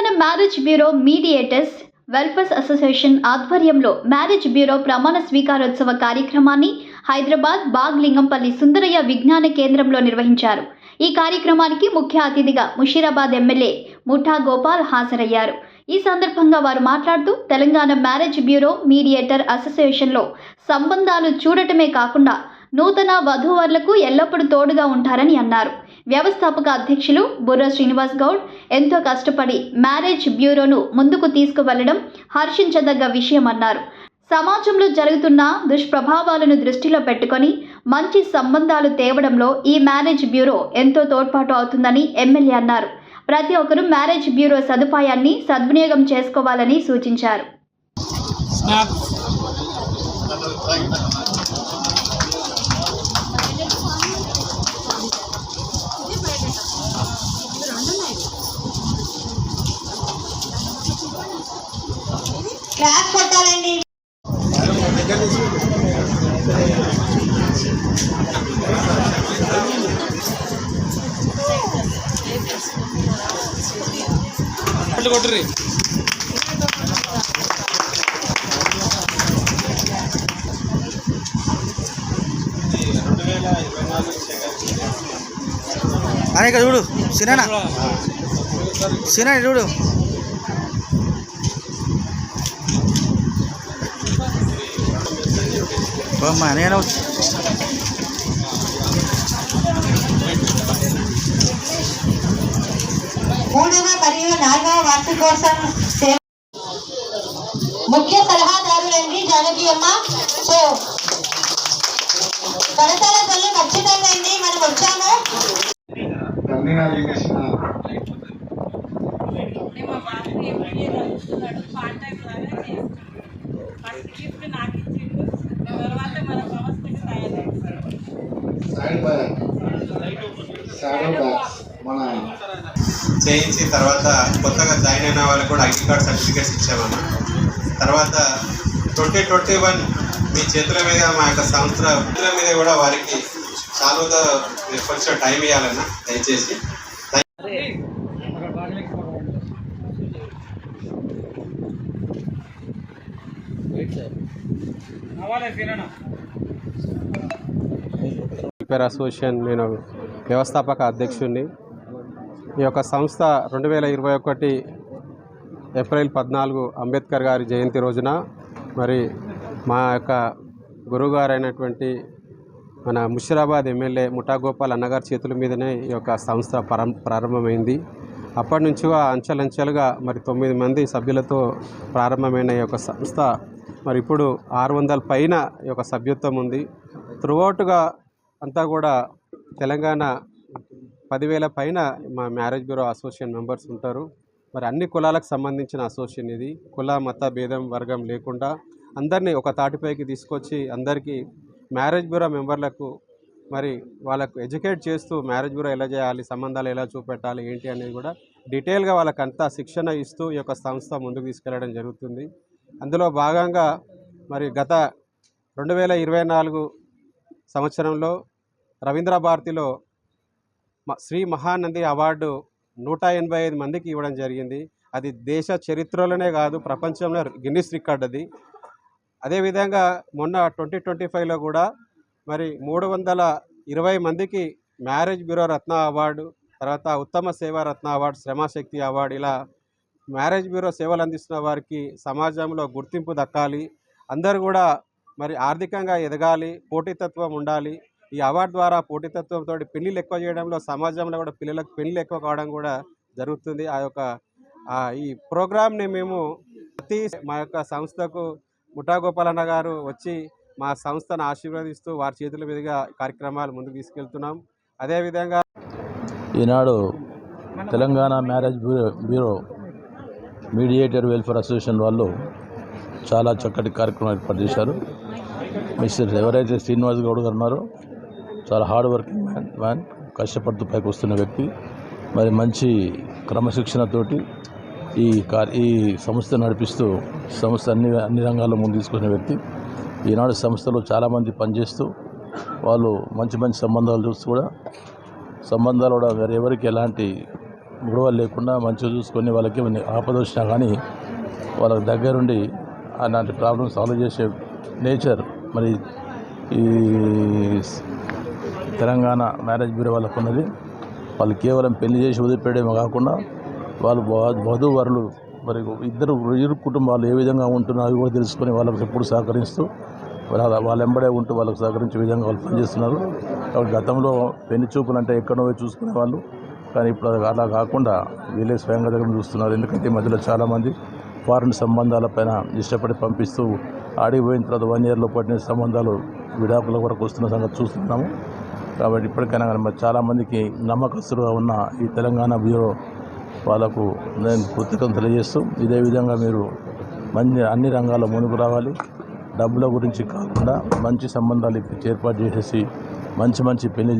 Telangana marriage bureau mediators welfare association ఆధ్వర్యంలో marriage bureau ప్రమాణ స్వీకారోత్సవ కార్యక్రమాన్ని హైదరాబాద్ బాగ్ లింగంపల్లి సుందరయ్య విజ్ఞాన కేంద్రంలో నిర్వహించారు. ఈ కార్యక్రమానికి ముఖ్య అతిథిగా ముషీరాబాద్ ఎమ్మెల్యే ముఠా గోపాల్ హాజరయ్యారు. ఈ సందర్భంగా వారు మాట్లాడుతూ తెలంగాణ మ్యారేజ్ బ్యూరో మీడియేటర్ అసోసియేషన్లో సంబంధాలు చూడటమే కాకుండా నూతన వధూవరులకు ఎల్లప్పుడూ తోడుగా ఉంటారని అన్నారు. వ్యవస్థాపక అధ్యక్షులు బుర్ర శ్రీనివాస్ గౌడ్ ఎంతో కష్టపడి మ్యారేజ్ బ్యూరోను ముందుకు తీసుకువెళ్ళడం హర్షించదగ్గ విషయమన్నారు. సమాజంలో జరుగుతున్న దుష్ప్రభావాలను దృష్టిలో పెట్టుకొని మంచి సంబంధాలు తేవడంలో ఈ మ్యారేజ్ బ్యూరో ఎంతో తోడ్పాటు అవుతుందని ఎమ్మెల్యే అన్నారు. ప్రతి ఒక్కరూ మ్యారేజ్ బ్యూరో సదుపాయాన్ని సద్వినియోగం చేసుకోవాలని సూచించారు. క్లాస్ కొట్టాలండి. కొట్టుర్రి. అనేక చూడు సినా సినా చూడు. అమ్మా నేను మూడవ మరియు నాలుగవ వార్షికోత్సవం సేవ ముఖ్య సలహాదారులండి జానకి అమ్మ సో కొలతల పనులు ఖచ్చితంగా అండి మనం వచ్చాము కన్యగా చేసిన మా బాబు ఎంబీఏ చదువుతున్నాడు పార్ట్ టైం లాగా చేస్తాడు ఫస్ట్ గిఫ్ట్ నాకు ఇచ్చిండు సైడ్ బ్యాగ్ షాడో బ్యాగ్స్ మన చేయించి తర్వాత కొత్తగా జాయిన్ అయిన వాళ్ళకి కూడా ఐడి కార్డ్ సర్టిఫికేట్స్ ఇచ్చామన్న తర్వాత ట్వంటీ ట్వంటీ వన్ మీ చేతుల మీద మా యొక్క సంస్థ చేతుల మీద కూడా వారికి చాలుగా మీరు కొంచెం టైం ఇవ్వాలన్న దయచేసి. వెల్ఫేర్ అసోసియేషన్ నేను వ్యవస్థాపక అధ్యక్షుడిని ఈ యొక్క సంస్థ రెండు వేల ఇరవై ఒకటి ఏప్రిల్ పద్నాలుగు అంబేద్కర్ గారి జయంతి రోజున మరి మా యొక్క గురువుగారైనటువంటి మన ముషిరాబాద్ ఎమ్మెల్యే ముఠాగోపాల్ అన్నగారి చేతుల మీదనే ఈ యొక్క సంస్థ పరం ప్రారంభమైంది. అప్పటి నుంచి అంచెలంచెలుగా మరి తొమ్మిది మంది సభ్యులతో ప్రారంభమైన ఈ యొక్క సంస్థ మరి ఇప్పుడు ఆరు వందల పైన ఈ యొక్క సభ్యత్వం ఉంది. త్రూఅవుట్గా అంతా కూడా తెలంగాణ పదివేల పైన మా మ్యారేజ్ బ్యూరో అసోసియేషన్ మెంబర్స్ ఉంటారు. మరి అన్ని కులాలకు సంబంధించిన అసోసియేషన్ ఇది. కుల మత భేదం వర్గం లేకుండా అందరినీ ఒక తాటిపైకి తీసుకొచ్చి అందరికీ మ్యారేజ్ బ్యూరో మెంబర్లకు మరి వాళ్ళకు ఎడ్యుకేట్ చేస్తూ మ్యారేజ్ బ్యూరో ఎలా చేయాలి సంబంధాలు ఎలా చూపెట్టాలి ఏంటి అనేది కూడా డీటెయిల్గా వాళ్ళకంతా శిక్షణ ఇస్తూ ఈ యొక్క సంస్థ ముందుకు తీసుకెళ్ళడం జరుగుతుంది. అందులో భాగంగా మరి గత రెండు వేల ఇరవై నాలుగు సంవత్సరంలో రవీంద్ర భారతిలో శ్రీ మహానంది అవార్డు నూట ఎనభై ఐదు మందికి ఇవ్వడం జరిగింది. అది దేశ చరిత్రలోనే కాదు ప్రపంచంలో గిన్నిస్ రికార్డ్ అది. అదేవిధంగా మొన్న ట్వంటీ ట్వంటీ ఫైవ్లో కూడా మరి మూడు వందల ఇరవై మందికి మ్యారేజ్ బ్యూరో రత్న అవార్డు తర్వాత ఉత్తమ సేవా రత్న అవార్డు శ్రమశక్తి అవార్డు ఇలా మ్యారేజ్ బ్యూరో సేవలు అందిస్తున్న వారికి సమాజంలో గుర్తింపు దక్కాలి. అందరూ కూడా మరి ఆర్థికంగా ఎదగాలి పోటీతత్వం ఉండాలి. ఈ అవార్డు ద్వారా పోటీతత్వంతో పెళ్ళిళ్ళు ఎక్కువ చేయడంలో సమాజంలో కూడా పిల్లలకు పెళ్ళిళ్ళు ఎక్కువ కావడం కూడా జరుగుతుంది. ఆ యొక్క ఈ ప్రోగ్రామ్ని మేము ప్రతి మా యొక్క సంస్థకు ముఠా గోపాలన్న గారు వచ్చి మా సంస్థను ఆశీర్వదిస్తూ వారి చేతుల మీదుగా కార్యక్రమాలు ముందుకు తీసుకెళ్తున్నాం. అదేవిధంగా ఈనాడు Telangana marriage bureau bureau mediator welfare association వాళ్ళు చాలా చక్కటి కార్యక్రమం ఏర్పాటు చేశారు. మిస్టర్ ఎవరైతే శ్రీనివాస్ గౌడ్ గారు ఉన్నారో చాలా హార్డ్ వర్కింగ్ మ్యాన్ మ్యాన్ కష్టపడుతూ పైకి వస్తున్న వ్యక్తి. మరి మంచి క్రమశిక్షణతోటి ఈ కార్ ఈ సంస్థ నడిపిస్తూ సంస్థ అన్ని అన్ని రంగాల్లో ముందు తీసుకున్న వ్యక్తి. ఈనాడు సంస్థలో చాలామంది పనిచేస్తూ వాళ్ళు మంచి మంచి సంబంధాలు చూస్తూ కూడా సంబంధాలు కూడా వేరే ఎవరికి ఎలాంటి గొడవలు లేకుండా మంచిగా చూసుకొని వాళ్ళకి ఆపద వచ్చినా కానీ వాళ్ళకి దగ్గరుండి అలాంటి ప్రాబ్లమ్ సాల్వ్ చేసే నేచర్ మరి ఈ తెలంగాణ మ్యారేజ్ బ్యూరో వాళ్ళకు ఉన్నది. వాళ్ళు కేవలం పెళ్ళి చేసి వదిలిపెట్టడమే కాకుండా వాళ్ళు వధువరులు వధూవరులు మరి ఇద్దరు ఇరు కుటుంబాలు ఏ విధంగా ఉంటున్నారో అవి కూడా తెలుసుకొని వాళ్ళకి ఎప్పుడు సహకరిస్తూ వాళ్ళ వాళ్ళ ఎంబడే ఉంటూ వాళ్ళకి సహకరించే విధంగా వాళ్ళు పనిచేస్తున్నారు. కాబట్టి గతంలో పెళ్ళి చూపులు అంటే ఎక్కడో పోయి చూసుకునే వాళ్ళు కానీ ఇప్పుడు అది అలా కాకుండా వీళ్ళే స్వయంగా దగ్గర చూస్తున్నారు. ఎందుకంటే ఈ మధ్యలో చాలామంది ఫారిన్ సంబంధాలపైన ఇష్టపడి పంపిస్తూ ఆడిపోయిన తర్వాత వన్ ఇయర్లో పట్టిన సంబంధాలు విడాకుల వరకు వస్తున్న సంగతి చూస్తున్నాము. కాబట్టి ఇప్పటికైనా కానీ మరి చాలామందికి నమ్మకస్తులుగా ఉన్న ఈ తెలంగాణ బ్యూరో వాళ్ళకు నేను కృతజ్ఞతలు తెలియజేస్తూ ఇదే విధంగా మీరు మంచి అన్ని రంగాల్లో ముందుకు రావాలి. డబ్బుల గురించి కాకుండా మంచి సంబంధాలు ఏర్పాటు చేసేసి మంచి మంచి పెళ్ళి